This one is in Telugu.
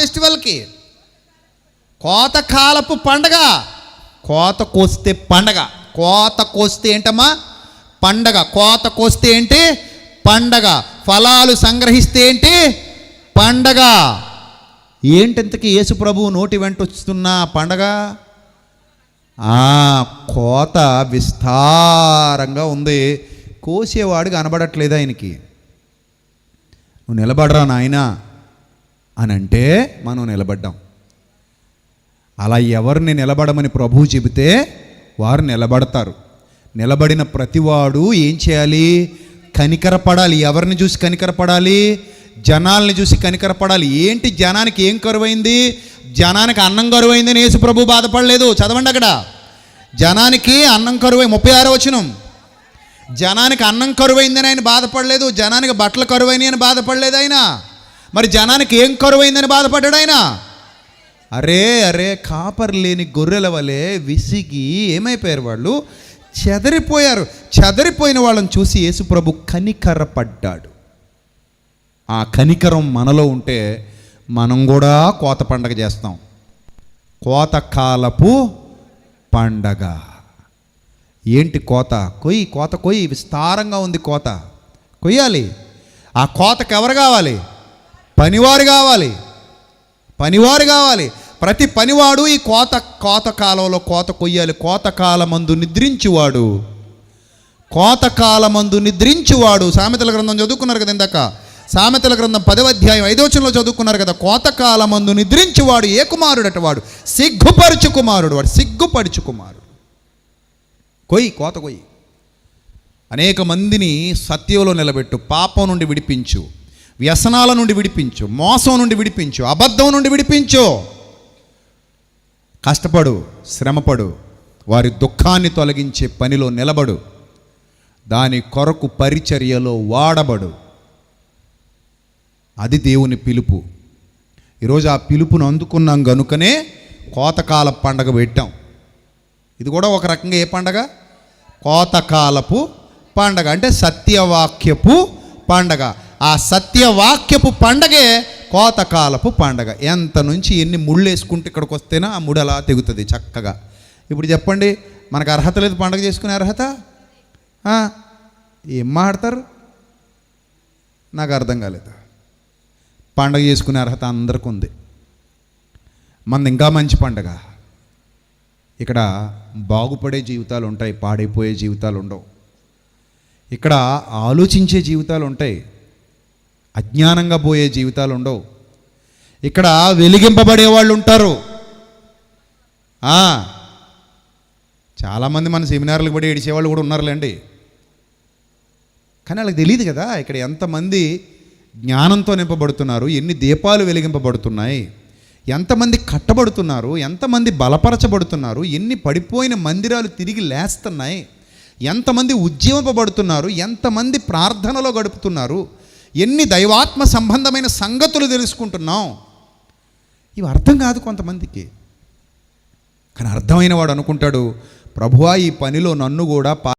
ఫెస్టివల్కి. కోతకాలపు పండగ. కోత కోస్తే పండగ. కోత కోస్తే ఏంటమ్మా? పండగ. కోత కోస్తే ఏంటి? పండగ. ఫలాలు సంగ్రహిస్తే ఏంటి? పండగ. ఏంటింతకి యేసు ప్రభు నోటి వెంట వస్తున్న పండగ? ఆ కోత విస్తారంగా ఉంది. కోసేవాడు కనబడట్లేదు ఆయనకి. నువ్వు నిలబడరా నాయనా. అని అంటే మనం నిలబడ్డాం. అలా ఎవరిని నిలబడమని ప్రభువు చెబితే వారు నిలబడతారు. నిలబడిన ప్రతివాడు ఏం చేయాలి? కనికరపడాలి. ఎవరిని చూసి కనికరపడాలి? జనాల్ని చూసి కనికరపడాలి. ఏంటి జనానికి ఏం కరువైంది? జనానికి అన్నం కరువైందని యేసు ప్రభు బాధపడలేదు. చదవండి అక్కడ. జనానికి అన్నం కరువై ముప్పై ఆరో వచనం. జనానికి అన్నం కరువైందని ఆయన బాధపడలేదు. జనానికి బట్టలు కరువైనాయి అని బాధపడలేదు ఆయన. మరి జనానికి ఏం కరువైందని బాధపడ్డాడు ఆయన? అరే అరే కాపర్ లేని గొర్రెల వలె విసిగి ఏమైపోయారు వాళ్ళు? చెదరిపోయారు. చెదరిపోయిన వాళ్ళని చూసి యేసుప్రభు కనికరపడ్డాడు. ఆ కనికరం మనలో ఉంటే మనం కూడా కోత పండగ చేస్తాం. కోత కాలపు పండగ. ఏంటి కోత? కొయ్యి కోత కొయ్యి విస్తారంగా ఉంది కోత. కొయ్యాలి. ఆ కోతకు ఎవరు కావాలి? పనివారు కావాలి. పనివారు కావాలి. ప్రతి పనివాడు ఈ కోత కోత కాలంలో కోత కొయ్యాలి. కోత కాలమందు నిద్రించువాడు. కోత కాలమందు నిద్రించువాడు. సామెతల గ్రంథం చదువుకున్నారు కదా ఇందాక? సామెతల గ్రంథం పదవ అధ్యాయం ఐదోచనలో చదువుకున్నారు కదా? కోత కాలమందు నిద్రించువాడు ఏ కుమారుడట వాడు? సిగ్గుపరుచు కుమారుడు వాడు. సిగ్గుపరుచు కుమారుడు. కొయ్యి కోత కొయ్యి. అనేక మందిని సత్యంలో నిలబెట్టు. పాపం నుండి విడిపించు. వ్యసనాల నుండి విడిపించు మోసం నుండి విడిపించు అబద్ధం నుండి విడిపించు. కష్టపడు శ్రమపడు వారి దుఃఖాన్ని తొలగించే పనిలో నిలబడు. దాని కొరకు పరిచర్యలో వాడబడు. అది దేవుని పిలుపు. ఈరోజు ఆ పిలుపును అందుకున్నాం గనుకనే కోతకాల పండగ పెట్టాం. ఇది కూడా ఒక రకంగా ఏ పండగ? కోతకాలపు పండగ. అంటే సత్యవాక్యపు పండగ. ఆ సత్యవాక్యపు పండగే కోతకాలపు పండగ. ఎంత నుంచి ఎన్ని ముళ్ళు వేసుకుంటే ఇక్కడికి వస్తేనా ఆ ముడు అలా తెగుతుంది చక్కగా. ఇప్పుడు చెప్పండి మనకు అర్హత లేదు పండగ చేసుకునే అర్హత? ఏం మాడతారు నాకు అర్థం కాలేదు. పండగ చేసుకునే అర్హత అందరికి ఉంది. మనది ఇంకా మంచి పండగ. ఇక్కడ బాగుపడే జీవితాలు ఉంటాయి పాడైపోయే జీవితాలు ఉండవు. ఇక్కడ ఆలోచించే జీవితాలు ఉంటాయి. అజ్ఞానంగా పోయే జీవితాలు ఉండవు. ఇక్కడ వెలిగింపబడే వాళ్ళు ఉంటారు. చాలామంది మన సెమినార్లకు పడి ఏడిచేవాళ్ళు కూడా ఉన్నారులేండి. కానీ వాళ్ళకి తెలియదు కదా ఇక్కడ ఎంతమంది జ్ఞానంతో నింపబడుతున్నారు ఎన్ని దీపాలు వెలిగింపబడుతున్నాయి ఎంతమంది కట్టబడుతున్నారు ఎంతమంది బలపరచబడుతున్నారు ఎన్ని పడిపోయిన మందిరాలు తిరిగి లేస్తున్నాయి ఎంతమంది ఉజ్జీవింపబడుతున్నారు ఎంతమంది ప్రార్థనలో గడుపుతున్నారు ఎన్ని దైవాత్మ సంబంధమైన సంగతులు తెలుసుకుంటున్నాం? ఇవి అర్థం కాదు కొంతమందికి. కానీ అర్థమైన వాడు అనుకుంటాడు ప్రభువా ఈ పనిలో నన్ను కూడా పా